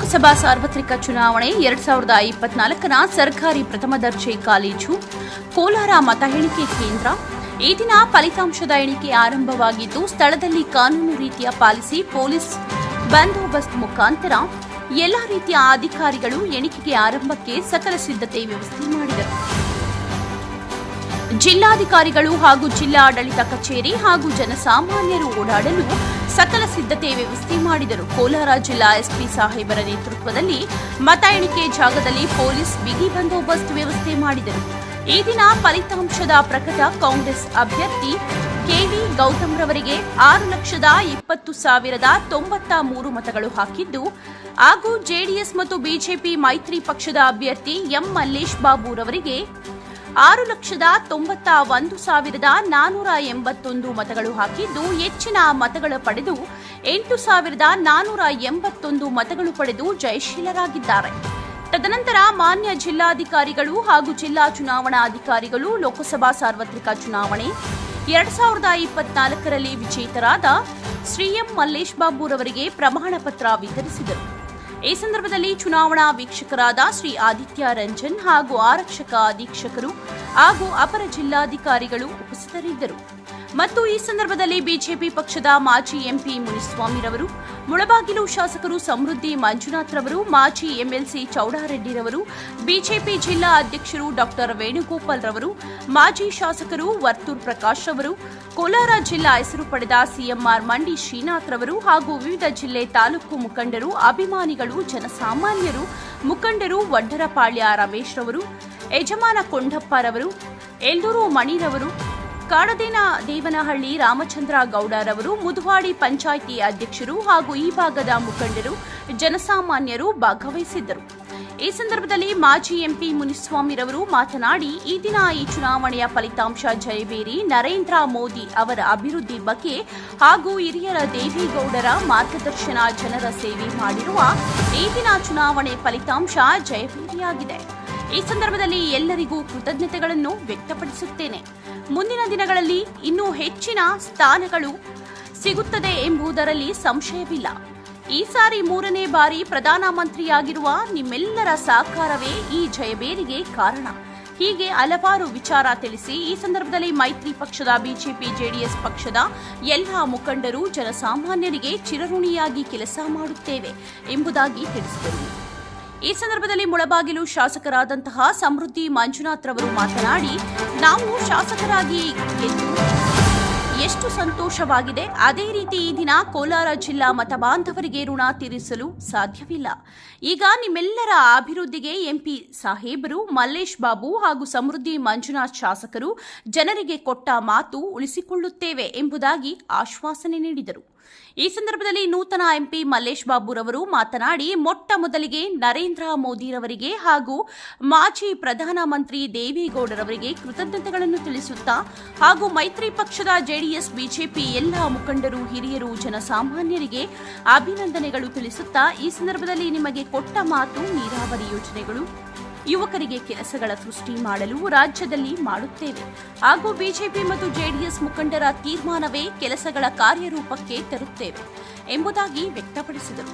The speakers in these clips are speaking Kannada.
ಲೋಕಸಭಾ ಸಾರ್ವತ್ರಿಕ ಚುನಾವಣೆ ಎರಡ್ ಸಾವಿರದ ಇಪ್ಪತ್ನಾಲ್ಕರ ಸರ್ಕಾರಿ ಪ್ರಥಮ ದರ್ಜೆ ಕಾಲೇಜು, ಕೋಲಾರ ಮತ ಎಣಿಕೆ ಕೇಂದ್ರ. ಈ ದಿನ ಫಲಿತಾಂಶದ ಎಣಿಕೆ ಆರಂಭವಾಗಿದ್ದು, ಸ್ಥಳದಲ್ಲಿ ಕಾನೂನು ರೀತಿಯ ಪಾಲಿಸಿ, ಪೊಲೀಸ್ ಬಂದೋಬಸ್ತ್ ಮುಖಾಂತರ ಎಲ್ಲಾ ರೀತಿಯ ಅಧಿಕಾರಿಗಳು ಎಣಿಕೆಗೆ ಆರಂಭಕ್ಕೆ ಸಕಲ ಸಿದ್ಧತೆ ವ್ಯವಸ್ಥೆ ಮಾಡಿದರು. ಜಿಲ್ಲಾಧಿಕಾರಿಗಳು ಹಾಗೂ ಜಿಲ್ಲಾಡಳಿತ ಕಚೇರಿ ಹಾಗೂ ಜನಸಾಮಾನ್ಯರು ಓಡಾಡಲು ಸಕಲ ಸಿದ್ಧತೆ ವ್ಯವಸ್ಥೆ ಮಾಡಿದರು. ಕೋಲಾರ ಜಿಲ್ಲಾ ಎಸ್ಪಿ ಸಾಹೇಬರ ನೇತೃತ್ವದಲ್ಲಿ ಮತ ಎಣಿಕೆ ಜಾಗದಲ್ಲಿ ಪೊಲೀಸ್ ಬಿಗಿ ಬಂದೋಬಸ್ತ್ ವ್ಯವಸ್ಥೆ ಮಾಡಿದರು. ಈ ದಿನ ಫಲಿತಾಂಶದ ಪ್ರಕಟ ಕಾಂಗ್ರೆಸ್ ಅಭ್ಯರ್ಥಿ ಕೆವಿ ಗೌತಮ್ ರವರಿಗೆ ಆರು ಲಕ್ಷದ ಇಪ್ಪತ್ತು ಸಾವಿರದ ತೊಂಬತ್ತ ಮೂರು ಮತಗಳು ಹಾಕಿದ್ದು, ಹಾಗೂ ಜೆಡಿಎಸ್ ಮತ್ತು ಬಿಜೆಪಿ ಮೈತ್ರಿ ಪಕ್ಷದ ಅಭ್ಯರ್ಥಿ ಎಂ. ಮಲ್ಲೇಶ್ ಬಾಬು ರವರಿಗೆ ಆರು ಲಕ್ಷದ ತೊಂಬತ್ತ ಒಂದು ಸಾವಿರದ ನಾನೂರ ಎಂಬತ್ತೊಂದು ಮತಗಳು ಹಾಕಿದ್ದು, ಹೆಚ್ಚಿನ ಮತಗಳ ಪಡೆದು ಎಂಟು ಸಾವಿರದ ನಾನೂರ ಎಂಬತ್ತೊಂದು ಮತಗಳು ಪಡೆದು ಜಯಶೀಲರಾಗಿದ್ದಾರೆ. ತದನಂತರ ಮಾನ್ಯ ಜಿಲ್ಲಾಧಿಕಾರಿಗಳು ಹಾಗೂ ಜಿಲ್ಲಾ ಚುನಾವಣಾ ಅಧಿಕಾರಿಗಳು ಲೋಕಸಭಾ ಸಾರ್ವತ್ರಿಕ ಚುನಾವಣೆ ಎರಡ್ ಸಾವಿರದ ಇಪ್ಪತ್ನಾಲ್ಕರಲ್ಲಿ ವಿಜೇತರಾದ ಶ್ರೀ ಎಂ ಮಲ್ಲೇಶ್ ಬಾಬುರವರಿಗೆ ಪ್ರಮಾಣ ಪತ್ರ ವಿತರಿಸಿದರು. ಈ ಸಂದರ್ಭದಲ್ಲಿ ಚುನಾವಣಾ ವೀಕ್ಷಕರಾದ ಶ್ರೀ ಆದಿತ್ಯ ರಂಜನ್ ಹಾಗೂ ಆರಕ್ಷಕ ಅಧೀಕ್ಷಕರು ಹಾಗೂ ಅಪರ ಜಿಲ್ಲಾಧಿಕಾರಿಗಳು ಉಪಸ್ಥಿತರಿದ್ದರು. ಮತ್ತು ಈ ಸಂದರ್ಭದಲ್ಲಿ ಬಿಜೆಪಿ ಪಕ್ಷದ ಮಾಜಿ ಎಂಪಿ ಮುನಿಸ್ವಾಮಿರವರು ಮುಳಬಾಗಿಲು ಶಾಸಕರು ಸಮೃದ್ಧಿ ಮಂಜುನಾಥ್ ರವರು, ಮಾಜಿ ಎಂಎಲ್ಸಿ ಚೌಡಾರೆಡ್ಡಿರವರು, ಬಿಜೆಪಿ ಜಿಲ್ಲಾ ಅಧ್ಯಕ್ಷರು ಡಾಕ್ಟರ್ ವೇಣುಗೋಪಾಲ್ ರವರು, ಮಾಜಿ ಶಾಸಕರು ವರ್ತೂರ್ ಪ್ರಕಾಶ್ ಅವರು ಕೋಲಾರ ಜಿಲ್ಲಾ ಹೆಸರು ಪಡೆದ ಸಿಎಂಆರ್ ಮಂಡಿ ಶ್ರೀನಾಥ್ ರವರು ಹಾಗೂ ವಿವಿಧ ಜಿಲ್ಲೆ ತಾಲೂಕು ಮುಖಂಡರು, ಅಭಿಮಾನಿಗಳು, ಜನಸಾಮಾನ್ಯರು, ಮುಖಂಡರು ವಡ್ಡರಪಾಳ್ಯ ರಮೇಶ್ ರವರು, ಯಜಮಾನ ಕೊಂಡಪ್ಪರವರು ಎಲ್ಲೂರು ಮಣಿರವರು ಕಾಡದೇನ ದೇವನಹಳ್ಳಿ ರಾಮಚಂದ್ರ ಗೌಡರವರು ಮುದುವಾಡಿ ಪಂಚಾಯಿತಿ ಅಧ್ಯಕ್ಷರು ಹಾಗೂ ಈ ಭಾಗದ ಮುಖಂಡರು, ಜನಸಾಮಾನ್ಯರು ಭಾಗವಹಿಸಿದ್ದರು. ಈ ಸಂದರ್ಭದಲ್ಲಿ ಮಾಜಿ ಎಂಪಿ ಮುನಿಸ್ವಾಮಿರವರು ಮಾತನಾಡಿ, ಈ ದಿನ ಈ ಚುನಾವಣೆಯ ಫಲಿತಾಂಶ ಜಯಬೇರಿ ನರೇಂದ್ರ ಮೋದಿ ಅವರ ಅಭಿವೃದ್ಧಿ ಬಗ್ಗೆ ಹಾಗೂ ಹಿರಿಯರ ದೇವೇಗೌಡರ ಮಾರ್ಗದರ್ಶನ ಜನರ ಸೇವೆ ಮಾಡಿರುವ ಈ ದಿನ ಚುನಾವಣೆ ಫಲಿತಾಂಶ ಜಯಬೇರಿಯಾಗಿದೆ. ಈ ಸಂದರ್ಭದಲ್ಲಿ ಎಲ್ಲರಿಗೂ ಕೃತಜ್ಞತೆಗಳನ್ನು ವ್ಯಕ್ತಪಡಿಸುತ್ತೇನೆ. ಮುಂದಿನ ದಿನಗಳಲ್ಲಿ ಇನ್ನೂ ಹೆಚ್ಚಿನ ಸ್ಥಾನಗಳು ಸಿಗುತ್ತದೆ ಎಂಬುದರಲ್ಲಿ ಸಂಶಯವಿಲ್ಲ. ಈ ಸಾರಿ ಮೂರನೇ ಬಾರಿ ಪ್ರಧಾನ ಮಂತ್ರಿಯಾಗಿರುವ ನಿಮ್ಮೆಲ್ಲರ ಸಹಕಾರವೇ ಈ ಜಯಬೇರಿಗೆ ಕಾರಣ. ಹೀಗೆ ಹಲವಾರು ವಿಚಾರ ತಿಳಿಸಿ ಈ ಸಂದರ್ಭದಲ್ಲಿ ಮೈತ್ರಿ ಪಕ್ಷದ ಬಿಜೆಪಿ, ಜೆಡಿಎಸ್ ಪಕ್ಷದ ಎಲ್ಲ ಮುಖಂಡರು ಜನಸಾಮಾನ್ಯರಿಗೆ ಚಿರಋಣಿಯಾಗಿ ಕೆಲಸ ಮಾಡುತ್ತೇವೆ ಎಂಬುದಾಗಿ ತಿಳಿಸಿದರು. ಈ ಸಂದರ್ಭದಲ್ಲಿ ಮುಳಬಾಗಿಲು ಶಾಸಕರಾದಂತಹ ಸಮೃದ್ಧಿ ಮಂಜುನಾಥ್ ರವರು ಮಾತನಾಡಿ, ನಾವು ಶಾಸಕರಾಗಿ ಎಷ್ಟು ಸಂತೋಷವಾಗಿದೆ, ಅದೇ ರೀತಿ ಈ ದಿನ ಕೋಲಾರ ಜಿಲ್ಲಾ ಮತಬಾಂಧವರಿಗೆ ಋಣ ತೀರಿಸಲು ಸಾಧ್ಯವಿಲ್ಲ. ಈಗ ನಿಮ್ಮೆಲ್ಲರ ಅಭಿವೃದ್ಧಿಗೆ ಎಂಪಿ ಸಾಹೇಬರು, ಮಲ್ಲೇಶ್ ಬಾಬು ಹಾಗೂ ಸಮೃದ್ಧಿ ಮಂಜುನಾಥ್ ಶಾಸಕರು ಜನರಿಗೆ ಕೊಟ್ಟ ಮಾತು ಉಳಿಸಿಕೊಳ್ಳುತ್ತೇವೆ ಎಂಬುದಾಗಿ ಆಶ್ವಾಸನೆ ನೀಡಿದರು. ಈ ಸಂದರ್ಭದಲ್ಲಿ ನೂತನ ಎಂಪಿ ಮಲ್ಲೇಶ್ ಬಾಬುರವರು ಮಾತನಾಡಿ, ಮೊಟ್ಟ ಮೊದಲಿಗೆ ನರೇಂದ್ರ ಮೋದಿರವರಿಗೆ ಹಾಗೂ ಮಾಜಿ ಪ್ರಧಾನಮಂತ್ರಿ ದೇವೇಗೌಡರವರಿಗೆ ಕೃತಜ್ಞತೆಗಳನ್ನು ತಿಳಿಸುತ್ತಾ ಹಾಗೂ ಮೈತ್ರಿ ಪಕ್ಷದ ಜೆಡಿಎಸ್, ಬಿಜೆಪಿ ಎಲ್ಲ ಮುಖಂಡರು, ಹಿರಿಯರು, ಜನಸಾಮಾನ್ಯರಿಗೆ ಅಭಿನಂದನೆಗಳು ತಿಳಿಸುತ್ತಾ, ಈ ಸಂದರ್ಭದಲ್ಲಿ ನಿಮಗೆ ಕೊಟ್ಟ ಮಾತು ನೀರಾವರಿ ಯೋಜನೆಗಳು. ಯುವಕರಿಗೆ ಕೆಲಸಗಳ ಸೃಷ್ಟಿ ಮಾಡಲು ರಾಜ್ಯದಲ್ಲಿ ಮಾಡುತ್ತೇವೆ. ಹಾಗೂ ಬಿಜೆಪಿ ಮತ್ತು ಜೆಡಿಎಸ್ ಮುಖಂಡರ ತೀರ್ಮಾನವೇ ಕೆಲಸಗಳ ಕಾರ್ಯರೂಪಕ್ಕೆ ತರುತ್ತೇವೆ. ಎಂಬುದಾಗಿ ವ್ಯಕ್ತಪಡಿಸಿದರು.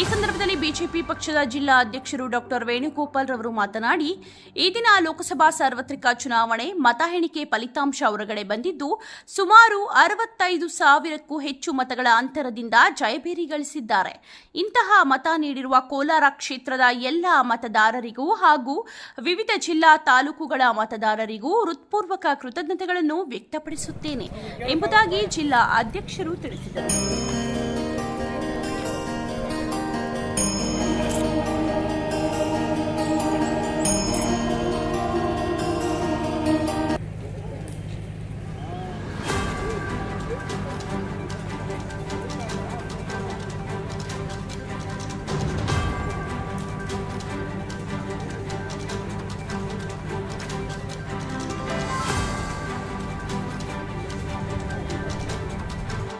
ಈ ಸಂದರ್ಭದಲ್ಲಿ ಬಿಜೆಪಿ ಪಕ್ಷದ ಜಿಲ್ಲಾ ಅಧ್ಯಕ್ಷರು ಡಾಕ್ಟರ್ ವೇಣುಗೋಪಾಲ್ ರವರು ಮಾತನಾಡಿ, ಈ ದಿನ ಲೋಕಸಭಾ ಸಾರ್ವತ್ರಿಕ ಚುನಾವಣೆ, ಮತ ಎಣಿಕೆ ಫಲಿತಾಂಶ ಹೊರಗಡೆ ಬಂದಿದ್ದು, ಸುಮಾರು ಅರವತ್ತೈದು ಸಾವಿರಕ್ಕೂ ಹೆಚ್ಚು ಮತಗಳ ಅಂತರದಿಂದ ಜಯಭೇರಿ ಗಳಿಸಿದ್ದಾರೆ ಇಂತಹ ಮತ ನೀಡಿರುವ ಕೋಲಾರ ಕ್ಷೇತ್ರದ ಎಲ್ಲ ಮತದಾರರಿಗೂ ಹಾಗೂ ವಿವಿಧ ಜಿಲ್ಲಾ ತಾಲೂಕುಗಳ ಮತದಾರರಿಗೂ ಹೃತ್ಪೂರ್ವಕ ಕೃತಜ್ಞತೆಗಳನ್ನು ವ್ಯಕ್ತಪಡಿಸುತ್ತೇನೆ ಎಂಬುದಾಗಿ ಜಿಲ್ಲಾ ಅಧ್ಯಕ್ಷರು ತಿಳಿಸಿದರು.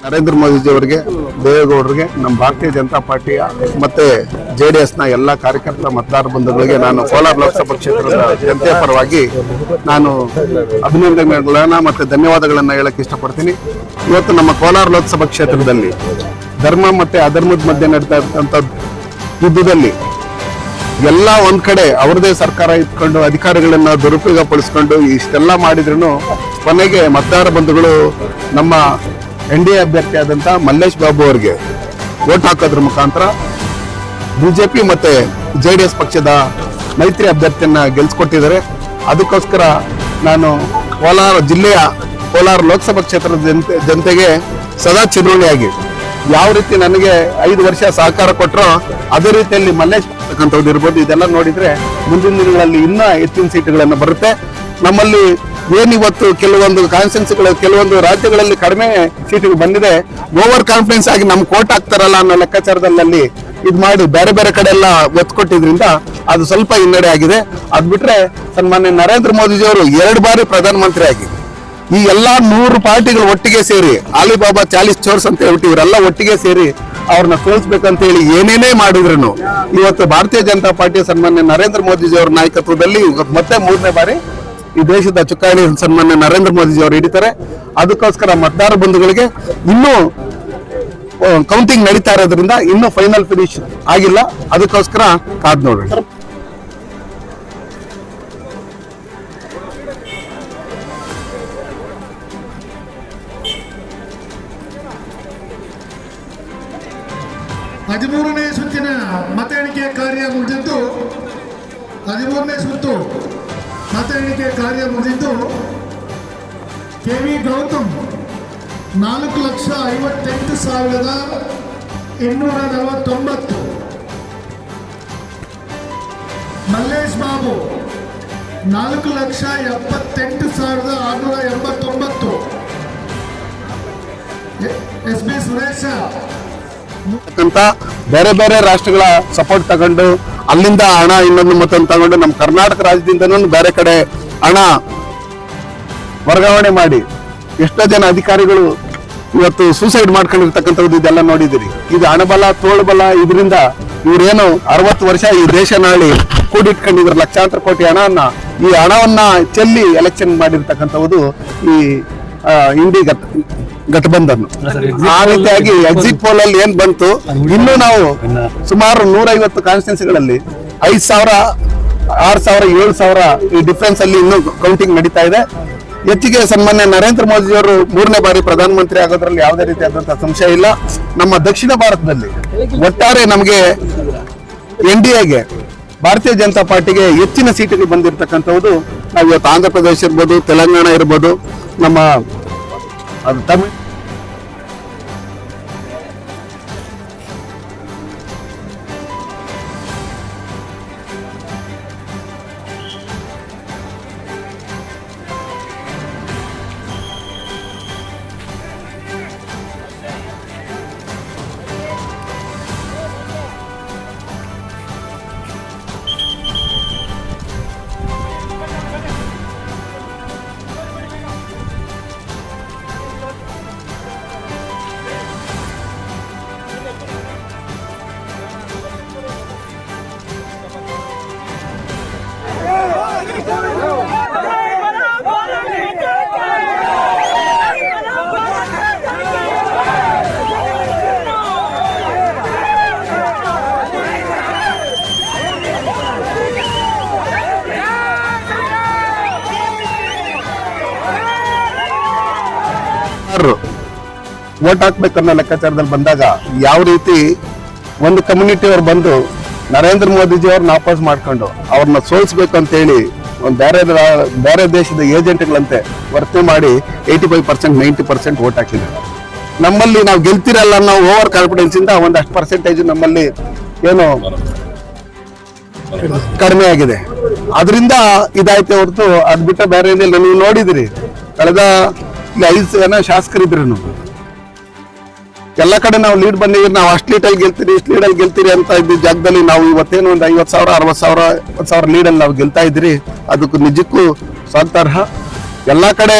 ನರೇಂದ್ರ ಮೋದಿಜಿಯವರಿಗೆ ದೇವೇಗೌಡರಿಗೆ, ನಮ್ಮ ಭಾರತೀಯ ಜನತಾ ಪಾರ್ಟಿಯ ಮತ್ತೆ ಜೆ ಡಿ ನ ಎಲ್ಲಾ ಕಾರ್ಯಕರ್ತ ಮತದಾರ ಬಂಧುಗಳಿಗೆ ನಾನು ಕೋಲಾರ ಲೋಕಸಭಾ ಕ್ಷೇತ್ರದ ಜನತೆಯ ಪರವಾಗಿ ನಾನು ಅಭಿನಂದನೆಗಳನ್ನ ಮತ್ತೆ ಧನ್ಯವಾದಗಳನ್ನ ಹೇಳಕ್ಕೆ ಇಷ್ಟಪಡ್ತೀನಿ. ಇವತ್ತು ನಮ್ಮ ಕೋಲಾರ ಲೋಕಸಭಾ ಕ್ಷೇತ್ರದಲ್ಲಿ ಧರ್ಮ ಮತ್ತೆ ಅಧರ್ಮದ ಮಧ್ಯೆ ನಡೀತಾ ಇರ್ತಕ್ಕಂಥ ಯುದ್ಧದಲ್ಲಿ ಎಲ್ಲ ಒಂದ್ ಕಡೆ ಅವ್ರದೇ ಸರ್ಕಾರ ಇಟ್ಕೊಂಡು ಅಧಿಕಾರಿಗಳನ್ನ ದುರುಪಯೋಗ ಪಡಿಸ್ಕೊಂಡು ಇಷ್ಟೆಲ್ಲ ಮಾಡಿದ್ರು ಕೊನೆಗೆ ಮತದಾರ ಬಂಧುಗಳು ನಮ್ಮ ಎನ್ ಡಿ ಎ ಅಭ್ಯರ್ಥಿ ಆದಂತ ಮಲ್ಲೇಶ್ ಬಾಬು ಅವರಿಗೆ ಓಟ್ ಹಾಕೋದ್ರ ಮುಖಾಂತರ ಬಿಜೆಪಿ ಮತ್ತೆ ಜೆ ಡಿ ಎಸ್ ಪಕ್ಷದ ಮೈತ್ರಿ ಅಭ್ಯರ್ಥಿಯನ್ನ ಗೆಲ್ಸ್ಕೊಟ್ಟಿದ್ದಾರೆ. ಅದಕ್ಕೋಸ್ಕರ ನಾನು ಕೋಲಾರ ಜಿಲ್ಲೆಯ ಕೋಲಾರ ಲೋಕಸಭಾ ಕ್ಷೇತ್ರದ ಜನತೆ ಜನತೆಗೆ ಸದಾ ಚಿರುಣಿಯಾಗಿ ಯಾವ ರೀತಿ ನನಗೆ ಐದು ವರ್ಷ ಸಹಕಾರ ಕೊಟ್ಟರೋ ಅದೇ ರೀತಿಯಲ್ಲಿ ಮಲ್ಲೇಶ್ ಇರ್ಬೋದು. ಇದೆಲ್ಲ ನೋಡಿದ್ರೆ ಮುಂದಿನ ದಿನಗಳಲ್ಲಿ ಇನ್ನೂ ಹೆಚ್ಚಿನ ಸೀಟುಗಳನ್ನು ಬರುತ್ತೆ. ನಮ್ಮಲ್ಲಿ ಏನಿವತ್ತು ಕೆಲವೊಂದು ಕಾನ್ಸ್ಟೆನ್ಸಿಗಳು ಕೆಲವೊಂದು ರಾಜ್ಯಗಳಲ್ಲಿ ಕಡಿಮೆ ಸೀಟಿಗೆ ಬಂದಿದೆ. ಓವರ್ ಕಾನ್ಫಿಡೆನ್ಸ್ ಆಗಿ ನಮ್ ಕೋಟ್ ಆಗ್ತಾರಲ್ಲ ಅನ್ನೋ ಲೆಕ್ಕಾಚಾರದಲ್ಲಿ ಇದು ಮಾಡಿ ಬೇರೆ ಬೇರೆ ಕಡೆ ಎಲ್ಲ ಒತ್ತು ಕೊಟ್ಟಿದ್ರಿಂದ ಅದು ಸ್ವಲ್ಪ ಹಿನ್ನಡೆ ಆಗಿದೆ. ಅದ್ ಬಿಟ್ರೆ ಸನ್ಮಾನ್ಯ ನರೇಂದ್ರ ಮೋದಿಜಿಯವರು ಎರಡು ಬಾರಿ ಪ್ರಧಾನಮಂತ್ರಿ ಆಗಿ ಈ ಎಲ್ಲಾ ನೂರು ಪಾರ್ಟಿಗಳು ಒಟ್ಟಿಗೆ ಸೇರಿ ಆಲಿಬಾಬಾ ಚಾಲಿಸ್ ಚೋರ್ಸ್ ಅಂತ ಹೇಳ್ಬಿಟ್ಟು ಇವರೆಲ್ಲ ಒಟ್ಟಿಗೆ ಸೇರಿ ಅವ್ರನ್ನ ಸೋಲಿಸ್ಬೇಕಂತ ಹೇಳಿ ಏನೇನೇ ಮಾಡಿದ್ರು ಇವತ್ತು ಭಾರತೀಯ ಜನತಾ ಪಾರ್ಟಿ ಸನ್ಮಾನ್ಯ ನರೇಂದ್ರ ಮೋದಿಜಿ ಅವರ ನಾಯಕತ್ವದಲ್ಲಿ ಮತ್ತೆ ಮೂರನೇ ಬಾರಿ ಈ ದೇಶದ ಚುಕ್ಕಾಣಿ ಸನ್ಮಾನ್ಯ ನರೇಂದ್ರ ಮೋದಿಜಿ ಅವರು ಹಿಡಿತಾರೆ. ಅದಕ್ಕೋಸ್ಕರ ಮತದಾರ ಬಂಧುಗಳಿಗೆ ಇನ್ನೂ ಕೌಂಟಿಂಗ್ ನಡೀತಾ ಇರೋದ್ರಿಂದ ಇನ್ನೂ ಫೈನಲ್ ಫಿನಿಶ್ ಆಗಿಲ್ಲ. ಅದಕ್ಕೋಸ್ಕರ ಕಾದ್ ನೋಡೋಣ ಸಾವಿರದ ಇನ್ನೂರ ನಲವತ್ತೊಂಬತ್ತು. ಮಲ್ಲೇಶ್ ಬಾಬು, ನಾಲ್ಕು ಲಕ್ಷ ಎಪ್ಪತ್ತೆಂಟು ಸಾವಿರದ ಆರುನೂರ ಎಂಬತ್ತೊಂಬತ್ತು. S B Suresh. ಬೇರೆ ಬೇರೆ ರಾಷ್ಟ್ರಗಳ ಸಪೋರ್ಟ್ ತಗೊಂಡು ಅಲ್ಲಿಂದ ಹಣ ಇನ್ನೊಂದು ಮತ್ತೊಂದು ತಗೊಂಡು ನಮ್ಮ ಕರ್ನಾಟಕ ರಾಜ್ಯದಿಂದನೂ ಬೇರೆ ಕಡೆ ಹಣ ವರ್ಗಾವಣೆ ಮಾಡಿ. ಎಷ್ಟೋ ಜನ ಅಧಿಕಾರಿಗಳು ಇವತ್ತು ಸೂಸೈಡ್ ಮಾಡ್ಕೊಂಡಿರ್ತಕ್ಕಂಥದ್ದು ಇದೆಲ್ಲ ನೋಡಿದಿರಿ ಇದು ಹಣಬಲ, ತೋಳ್ಬಲ, ಇದರಿಂದ ಇವರೇನು ಅರವತ್ತು ವರ್ಷ ಈ ದೇಶ ನಾಳಿ ಕೂಡಿಟ್ಕೊಂಡಿದ್ರು, ಲಕ್ಷಾಂತರ ಕೋಟಿ ಹಣವನ್ನ. ಈ ಹಣವನ್ನ ಚೆಲ್ಲಿ ಎಲೆಕ್ಷನ್ ಮಾಡಿರ್ತಕ್ಕಂಥದ್ದು ಈ ಇಂಡಿ ಗಟ್ ಗಠಬಂಧನ್ ಆ ರೀತಿಯಾಗಿ ಎಕ್ಸಿಟ್ ಪೋಲ್ ಅಲ್ಲಿ ಏನ್ ಬಂತು? ಇನ್ನು ನಾವು ಸುಮಾರು ನೂರೈವತ್ತು ಕಾನ್ಸ್ಟಿಟ್ಯೂನ್ಸಿಗಳಲ್ಲಿ ಐದು ಸಾವಿರ, ಆರ್ ಸಾವಿರ, ಏಳು ಸಾವಿರ ಈ ಡಿಫ್ರೆನ್ಸ್ ಅಲ್ಲಿ ಇನ್ನು ಕೌಂಟಿಂಗ್ ನಡೀತಾ ಇದೆ. ಹೆಚ್ಚಿಗೆ ಸನ್ಮಾನ್ಯ ನರೇಂದ್ರ ಮೋದಿಯವರು ಮೂರನೇ ಬಾರಿ ಪ್ರಧಾನಮಂತ್ರಿ ಆಗೋದ್ರಲ್ಲಿ ಯಾವುದೇ ರೀತಿಯಾದಂತಹ ಸಂಶಯ ಇಲ್ಲ. ನಮ್ಮ ದಕ್ಷಿಣ ಭಾರತದಲ್ಲಿ ಒಟ್ಟಾರೆ ನಮಗೆ ಎನ್ ಡಿ ಎಗೆ, ಭಾರತೀಯ ಜನತಾ ಪಾರ್ಟಿಗೆ ಹೆಚ್ಚಿನ ಸೀಟುಗಳು ಬಂದಿರತಕ್ಕಂಥದ್ದು. ನಾವು ಇವತ್ತು ಆಂಧ್ರ ಪ್ರದೇಶ ಇರ್ಬೋದು, ತೆಲಂಗಾಣ ಇರ್ಬೋದು, ನಮ್ಮ ತಮಿಳ್ ಯಾರು ವೋಟ್ ಹಾಕ್ಬೇಕನ್ನೋ ಲೆಕ್ಕಾಚಾರದಲ್ಲಿ ಬಂದಾಗ ಯಾವ ರೀತಿ ಒಂದು ಕಮ್ಯುನಿಟಿ ಅವ್ರು ಬಂದು ನರೇಂದ್ರ ಮೋದಿಜಿ ಅವ್ರನ್ನ ವಾಪಸ್ ಮಾಡ್ಕೊಂಡು ಅವ್ರನ್ನ ಸೋಲಿಸ್ಬೇಕು ಅಂತ ಹೇಳಿ ಒಂದು ಬೇರೆ ಬೇರೆ ದೇಶದ ಏಜೆಂಟ್ಗಳಂತೆ ವರ್ತನೆ ಮಾಡಿ eighty five percent ninety percent vote ಹಾಕಿದ್ರು ನಮ್ಮಲ್ಲಿ ನಾವು ಗೆಲ್ತಿರಲ್ಲ ಅನ್ನೋ ಓವರ್ ಕಾನ್ಫಿಡೆನ್ಸ್ ಇಂದ ಒಂದಷ್ಟು ಪರ್ಸೆಂಟೇಜ್ ನಮ್ಮಲ್ಲಿ ಏನು ಕಡಿಮೆ ಆಗಿದೆ. ಅದರಿಂದ ಇದಾಯ್ತು ಹೊರತು ಅದ್ಬಿಟ್ಟ ಬೇರೆ ನೀವು ನೋಡಿದಿರಿ, ಕಳೆದ ಇಲ್ಲಿ ಐದು ಜನ ಶಾಸಕರಿದ್ರು ಎಲ್ಲ ಕಡೆ ನಾವು ಲೀಡ್ ಬಂದೀವಿ ನಾವು ಅಷ್ಟು ಲೀಟಲ್ಲಿ ಗೆಲ್ತೀರಿ, ಇಷ್ಟು ಲೀಡಲ್ಲಿ ಗೆಲ್ತೀರಿ ಅಂತ ಇದ್ದ ಜಾಗದಲ್ಲಿ ನಾವು ಇವತ್ತೇನು ಒಂದು ಐವತ್ತು ಸಾವಿರ, ಅರವತ್ತು ಸಾವಿರ, ಇಪ್ಪತ್ತು ಸಾವಿರ ಲೀಡಲ್ಲಿ ನಾವು ಗೆಲ್ತಾ ಇದ್ರಿ ಅದಕ್ಕೂ ನಿಜಕ್ಕೂ ಸ್ವಾಗತಾರ್ಹ. ಎಲ್ಲ ಕಡೆ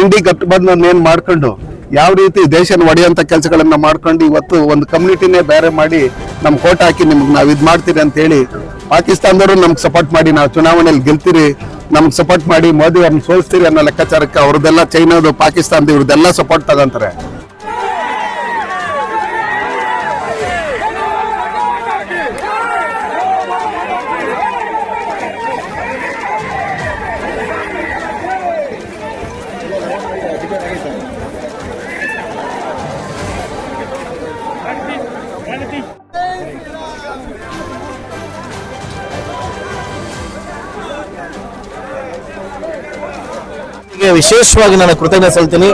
ಇಂಡಿ ಗಟ್ಟಬಂಧನ್ ಏನು ಮಾಡ್ಕೊಂಡು, ಯಾವ ರೀತಿ ದೇಶನ ಒಡೆಯುವಂಥ ಕೆಲಸಗಳನ್ನು ಮಾಡ್ಕೊಂಡು ಇವತ್ತು ಒಂದು ಕಮ್ಯುನಿಟಿನೇ ಬೇರೆ ಮಾಡಿ ನಮ್ಮ ಕೋಟ್ ಹಾಕಿ ನಿಮ್ಗೆ ನಾವು ಇದು ಮಾಡ್ತೀರಿ ಅಂತ ಹೇಳಿ ಪಾಕಿಸ್ತಾನದವರು ನಮ್ಗೆ ಸಪೋರ್ಟ್ ಮಾಡಿ ನಾವು ಚುನಾವಣೆಯಲ್ಲಿ ಗೆಲ್ತೀರಿ ನಮ್ಗೆ ಸಪೋರ್ಟ್ ಮಾಡಿ ಮೋದಿ ಅವ್ರನ್ನ ಸೋಲಿಸ್ತೀರಿ ಅನ್ನೋ ಲೆಕ್ಕಾಚಾರಕ್ಕೆ ಅವ್ರದ್ದೆಲ್ಲ ಚೈನಾದು ಪಾಕಿಸ್ತಾನದ ಇವ್ರದ್ದೆಲ್ಲ ಸಪೋರ್ಟ್ ತಗೊಂತಾರೆ. ವಿಶೇಷವಾಗಿ ನಾನು ಕೃತಜ್ಞತೆ ಸಲ್ತೀನಿ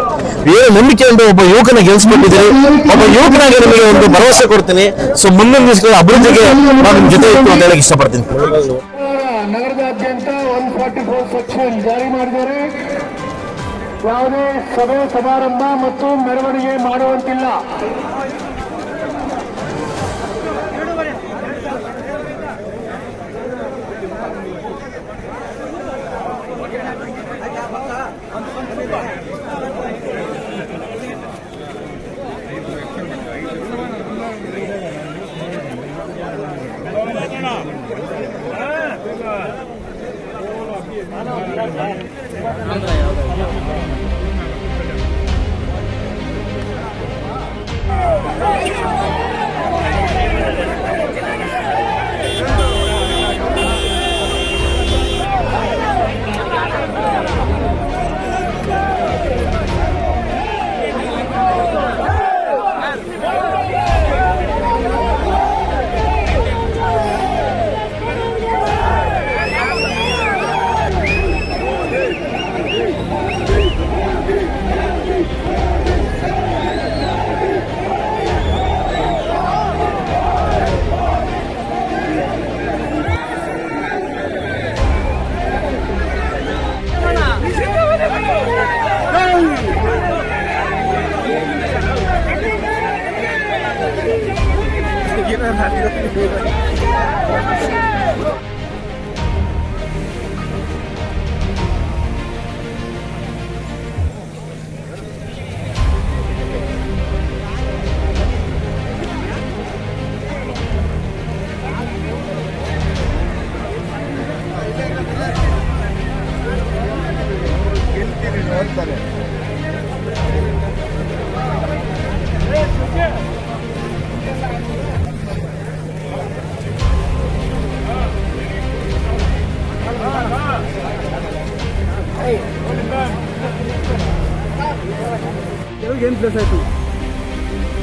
ಏನು ನಂಬಿಕೆ ಎಂದು ಒಬ್ಬ ಯುವಕನ ಗೆಲ್ಸ್ಕೊಂಡಿದ್ದೀನಿ ಒಬ್ಬ ಯುವಕನಾಗಿ ನಿಮಗೆ ಒಂದು ಭರವಸೆ ಕೊಡ್ತೀನಿ. ಸೊ ಮುಂದಿನ ದಿವಸಗಳ ಅಭಿವೃದ್ಧಿಗೆ ನಾನು ನಿಮ್ಮ ಜೊತೆ ಇತ್ತು ಅಂತ ಹೇಳಕ್ ಇಷ್ಟಪಡ್ತೀನಿ. ನಗರದಾದ್ಯಂತ ಒನ್ ಫಾರ್ಟಿ ಫೋರ್ ಸೆಕ್ಷನ್ ಜಾರಿ ಮಾಡಿದ್ದಾರೆ. ಯಾವುದೇ ಸಭೆ ಸಮಾರಂಭ ಮತ್ತು ಮೆರವಣಿಗೆ ಮಾಡುವಂತಿಲ್ಲ.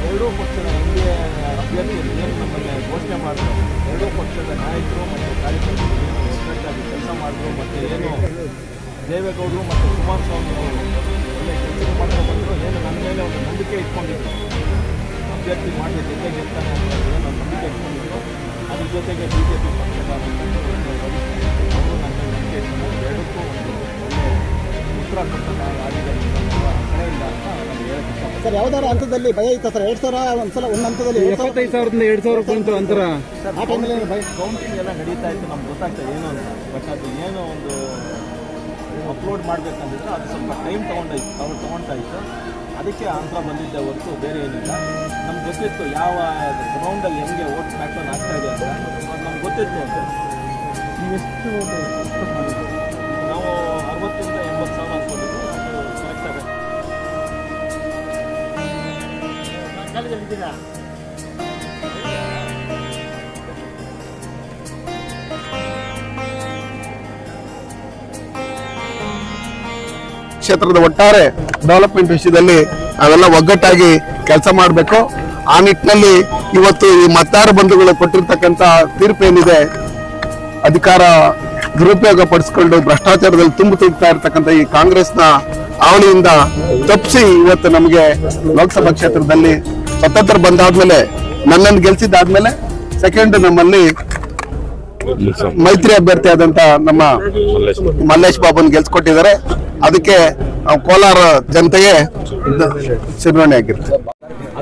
ಎರಡೂ ಪಕ್ಷದ ಎನ್ಡಿಎ ಅಭ್ಯರ್ಥಿ ಏನು ನಮ್ಮಲ್ಲಿ ಘೋಷಣೆ ಮಾಡಿದ್ರು ಎರಡೂ ಪಕ್ಷದ ನಾಯಕರು ಮತ್ತು ಕಾರ್ಯಕರ್ತರು ಏನು ಒಗ್ಗಟ್ಟಾಗಿ ಕೆಲಸ ಮಾಡಿದ್ರು ಮತ್ತು ಏನು ದೇವೇಗೌಡರು ಮತ್ತು ಕುಮಾರಸ್ವಾಮಿ ಅವರು ಒಳ್ಳೆ ಕೆಲಸ ಮಾಡ್ಕೊಂಡು ಏನು ನನ್ನ ಮೇಲೆ ಒಂದು ನಂಬಿಕೆ ಇಟ್ಕೊಂಡಿದ್ರು. ಅಭ್ಯರ್ಥಿ ಮಾಡಿ ಜೊತೆ ಗೆಲ್ತಾನೆ ಅಂತ ಏನು ನಂಬಿಕೆ ಇಟ್ಕೊಂಡಿದ್ರು. ಅದ್ರ ಜೊತೆಗೆ ಬಿ ಜೆ ಪಿ ಪಕ್ಷದ ಅವರು ನನ್ನ ನಂಬಿಕೆ ಎರಡಕ್ಕೂ ಒಂದು ಉತ್ತರ ಕೊಟ್ಟ ಆಗಿದೆ ಕಡೆಯಿಂದ ಅಂತ ನಾನು ಹೇಳಕ್ಕೆ ಇಷ್ಟಪಡ್ತೀನಿ ಸರ್ ಯಾವ್ದಾರ ಹಂತದಲ್ಲಿ ಭಯ ಇತ್ತ ಸರ್? ಎರಡ್ ಸಾವಿರ ಒಂದ್ಸಲ ಒಂದ್ ಹಂತದಲ್ಲಿ ಎಪ್ಪತ್ತೈದು ಸಾವಿರದಿಂದ ಎರಡ್ ಸಾವಿರ ಬಂತು ಅಂತರ. ಆ ಟೈಮಲ್ಲಿ ಭಯ ಕೌಂಟಿಂಗ್ ಎಲ್ಲ ನಡೀತಾ ಇತ್ತು ನಮ್ಗೆ ಗೊತ್ತಾಗ್ತದೆ ಏನು ಅಂತ. ಬಟ್ ಅದು ಏನು ಒಂದು ಅಪ್ಲೋಡ್ ಮಾಡಬೇಕಂದಿದ್ರೆ ಅದು ಸ್ವಲ್ಪ ಟೈಮ್ ತೊಗೊಂಡಾಯ್ತು ಅವ್ರು ತೊಗೊಳ್ತಾ ಇತ್ತು ಅದಕ್ಕೆ ಆಂಧ್ರ ಬಂದಿದ್ದೆ ಹೊರತು ಬೇರೆ ಏನಿಲ್ಲ. ನಮ್ಗೆ ಗೊತ್ತಿತ್ತು ಯಾವ ಗ್ರೌಂಡಲ್ಲಿ ಹೆಂಗೆ ಓಟ್ ಪ್ಯಾಟರ್ನ್ ಆಗ್ತಾ ಇದೆ ಅಂತ. ನಮ್ಗೆ ಗೊತ್ತಿತ್ತು ಅಂತ ನೀವೆಷ್ಟು ನಾವು ಅರವತ್ತರಿಂದ ಎಂಬತ್ತು ಸಾವಿರ ಅದು ಕ್ಷೇತ್ರದ ಒಟ್ಟಾರೆ ಡೆವಲಪ್ಮೆಂಟ್ ವಿಷಯದಲ್ಲಿ ನಾವೆಲ್ಲ ಒಗ್ಗಟ್ಟಾಗಿ ಕೆಲಸ ಮಾಡಬೇಕು. ಆ ನಿಟ್ಟಿನಲ್ಲಿ ಇವತ್ತು ಈ ಮತದಾರ ಬಂಧುಗಳು ಕೊಟ್ಟಿರ್ತಕ್ಕಂಥ ತೀರ್ಪು ಏನಿದೆ ಅಧಿಕಾರ ದುರುಪಯೋಗ ಪಡಿಸ್ಕೊಂಡು ಭ್ರಷ್ಟಾಚಾರದಲ್ಲಿ ತುಂಬು ತುಳುಕ್ತಾ ಇರ್ತಕ್ಕಂಥ ಈ ಕಾಂಗ್ರೆಸ್ನ ಅವಳಿಯಿಂದ ತಪ್ಪಿಸಿ ಇವತ್ತು ನಮಗೆ ಲೋಕಸಭಾ ಕ್ಷೇತ್ರದಲ್ಲಿ ಸ್ವತಂತ್ರ ಬಂದಾದ್ಮೇಲೆ ನನ್ನನ್ನು ಗೆಲ್ಸಿದ್ದಾದ್ಮೇಲೆ ಸೆಕೆಂಡ್ ನಮ್ಮಲ್ಲಿ ಮೈತ್ರಿ ಅಭ್ಯರ್ಥಿ ಆದಂತ ನಮ್ಮ ಮಲ್ಲೇಶ್ ಬಾಬುನ್ ಗೆಲ್ಸ್ಕೊಟ್ಟಿದ್ದಾರೆ. ಅದಕ್ಕೆ ಕೋಲಾರ ಜನತೆಗೆ ಚಿರವಣೆ ಆಗಿರುತ್ತೆ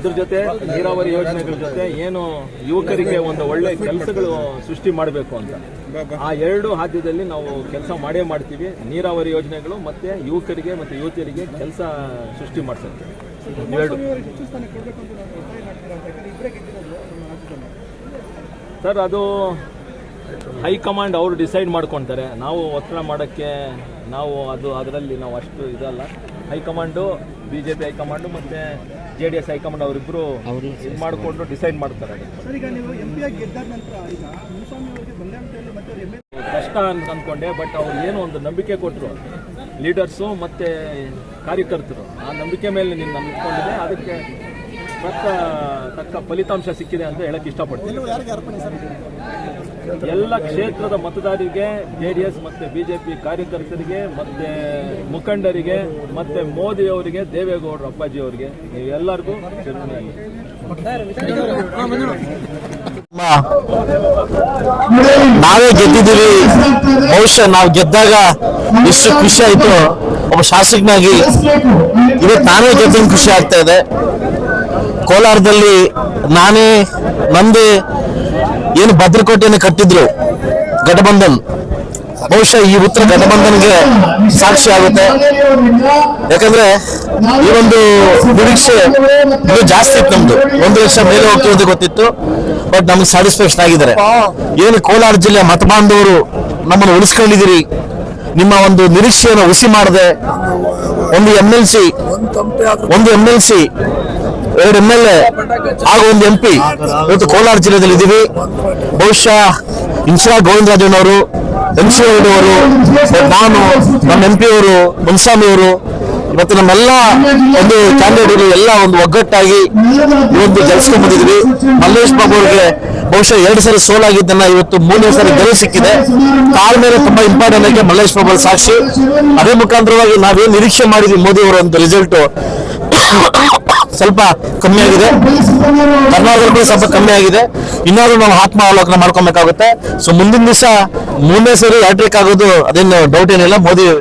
ಅದ್ರ ಜೊತೆ ನೀರಾವರಿ ಯೋಜನೆಗಳ ಜೊತೆ ಏನು ಯುವಕರಿಗೆ ಒಂದು ಒಳ್ಳೆ ಕೆಲಸಗಳು ಸೃಷ್ಟಿ ಮಾಡಬೇಕು ಅಂತ. ಆ ಎರಡು ಹಾದ್ಯದಲ್ಲಿ ನಾವು ಕೆಲಸ ಮಾಡೇ ಮಾಡ್ತೀವಿ. ನೀರಾವರಿ ಯೋಜನೆಗಳು ಮತ್ತೆ ಯುವಕರಿಗೆ ಮತ್ತೆ ಯುವತಿಯರಿಗೆ ಕೆಲಸ ಸೃಷ್ಟಿ ಮಾಡ್ತೀವಿ ಎರಡು. ಸರ್, ಅದು ಹೈಕಮಾಂಡ್ ಅವರು ಡಿಸೈಡ್ ಮಾಡ್ಕೊಳ್ತಾರೆ ನಾವು ಒತ್ತಡ ಮಾಡೋಕ್ಕೆ ನಾವು ಅದು, ಅದರಲ್ಲಿ ನಾವು ಅಷ್ಟು ಇದಲ್ಲ. High command B J P high command ಮತ್ತು J D S high command ಅವರಿಬ್ಬರು ಇದು ಮಾಡಿಕೊಂಡು ಡಿಸೈಡ್ ಮಾಡ್ತಾರೆ ಕಷ್ಟ ಅಂತ ಅಂದ್ಕೊಂಡೆ ಬಟ್ ಅವ್ರು ಏನು ಒಂದು ನಂಬಿಕೆ ಕೊಟ್ಟರು ಲೀಡರ್ಸು ಮತ್ತು ಕಾರ್ಯಕರ್ತರು ಆ ನಂಬಿಕೆ ಮೇಲೆ ನಿನ್ನ ನಂಬಿಕೊಂಡಿದೆ ಅದಕ್ಕೆ ತಕ್ಕ ತಕ್ಕ ಫಲಿತಾಂಶ ಸಿಕ್ಕಿದೆ ಅಂತ ಹೇಳಕ್ ಇಷ್ಟಪಡ್ತೀನಿ. ಎಲ್ಲ ಕ್ಷೇತ್ರದ ಮತದಾರರಿಗೆ ಜೆ ಡಿ ಎಸ್ ಮತ್ತೆ ಬಿಜೆಪಿ ಕಾರ್ಯಕರ್ತರಿಗೆ ಮತ್ತೆ ಮುಖಂಡರಿಗೆ ಮತ್ತೆ ಮೋದಿ ಅವರಿಗೆ ದೇವೇಗೌಡರು ಅಪ್ಪಾಜಿ ಅವರಿಗೆ ಎಲ್ಲರಿಗೂ ಚೆನ್ನಾಗಿ ನಾವೇ ಗೆದ್ದಿದ್ದೀವಿ. ಬಹುಶಃ ನಾವು ಗೆದ್ದಾಗ ಎಷ್ಟು ಖುಷಿ ಆಯ್ತು ಒಬ್ಬ ಶಾಸಕನಾಗಿ ಇವತ್ತು ನಾನೇ ಗೆದ್ದಿನ ಖುಷಿ ಆಗ್ತಾ ಇದೆ. ಕೋಲಾರದಲ್ಲಿ ನಾನೇ ನಂದೇ ಏನು ಭದ್ರಕೋಟೆಯನ್ನು ಕಟ್ಟಿದ್ರು ಘಟಬಂಧನ್ ಬಹುಶಃ ಈ ಉತ್ತರ ಘಟಬಂಧನ್ಗೆ ಸಾಕ್ಷಿ ಆಗುತ್ತೆ. ಯಾಕಂದ್ರೆ ಈ ಒಂದು ನಿರೀಕ್ಷೆ ಜಾಸ್ತಿ ಇತ್ತು ನಮ್ದು. ಒಂದು ವರ್ಷ ಮೇಲೆ ಹೋಗ್ತೀವಿ ಅಂತ ಗೊತ್ತಿತ್ತು, ಬಟ್ ನಮ್ಗೆ ಸ್ಯಾಟಿಸ್ಫ್ಯಾಕ್ಷನ್ ಆಗಿದ್ದಾರೆ. ಏನು ಕೋಲಾರ ಜಿಲ್ಲೆ ಮತ ಬಾಂಧವರು ನಮ್ಮನ್ನು ಉಳಿಸ್ಕೊಂಡಿದ್ದೀರಿ. ನಿಮ್ಮ ಒಂದು ನಿರೀಕ್ಷೆಯನ್ನು ಉಸಿ ಮಾಡದೆ ಒಂದು ಎಂ ಎಲ್ ಸಿ ಒಂದು ಎಂ ಎಲ್ ಸಿ ಎರಡು ಎಂ ಎಲ್ ಎ ಹಾಗೂ ಒಂದು ಎಂ ಪಿ ಇವತ್ತು ಕೋಲಾರ ಜಿಲ್ಲೆಯಲ್ಲಿ ಇದ್ದೀವಿ. ಬಹುಶಃ ಇಂದಿರಾ ಗೋವಿಂದರಾಜನವರು ಎಂ ಸಿ ಅವರು ನಾನು, ನಮ್ಮ ಎಂ ಪಿ ಅವರು ಮುನ್ಸ್ವಾಮಿ ಅವರು ಮತ್ತು ನಮ್ಮೆಲ್ಲ ಒಂದು ಕ್ಯಾಂಡಿಡೇಟ್ಗಳು ಎಲ್ಲ ಒಂದು ಒಗ್ಗಟ್ಟಾಗಿ ಇವತ್ತು ಗೆಲ್ಸ್ಕೊಂಡ್ ಬಂದಿದ್ವಿ ಮಲ್ಲೇಶ್ ಬಾಬು ಅವರಿಗೆ ಬಹುಶಃ ಎರಡು ಸರಿ ಸೋಲಾಗಿದ್ದನ್ನ ಇವತ್ತು ಮೂರನೇ ಸಾರಿ ಗೆಲುವು ಸಿಕ್ಕಿದೆ. ಕಾಲ ಮೇಲೆ ತುಂಬಾ ಇಂಪಾರ್ಟೆಂಟ್ ಆಗಿ ಮಲ್ಲೇಶ್ ಬಾಬು ಅವ್ರ ಸಾಕ್ಷಿ. ಅದೇ ಮುಖಾಂತರವಾಗಿ ನಾವೇನು ನಿರೀಕ್ಷೆ ಮಾಡಿದ್ವಿ ಮೋದಿ ಅವರ ಒಂದು ರಿಸಲ್ಟ್ ಸ್ವಲ್ಪ ಕಮ್ಮಿ ಆಗಿದೆ. ಕರ್ನಾಟಕದಲ್ಲಿ ಸ್ವಲ್ಪ ಕಮ್ಮಿ ಆಗಿದೆ. ಇನ್ನಾದ್ರೂ ನಾವು ಆತ್ಮಾವಲೋಕನ ಮಾಡ್ಕೊಬೇಕಾಗುತ್ತೆ. ಸೊ ಮುಂದಿನ ದಿವಸ ಮೂರನೇ ಸರಿ ಹ್ಯಾಟ್ರಿಕ್ ಆಗೋದು ಅದೇನು ಡೌಟ್ ಏನಿಲ್ಲ. ಮೋದಿ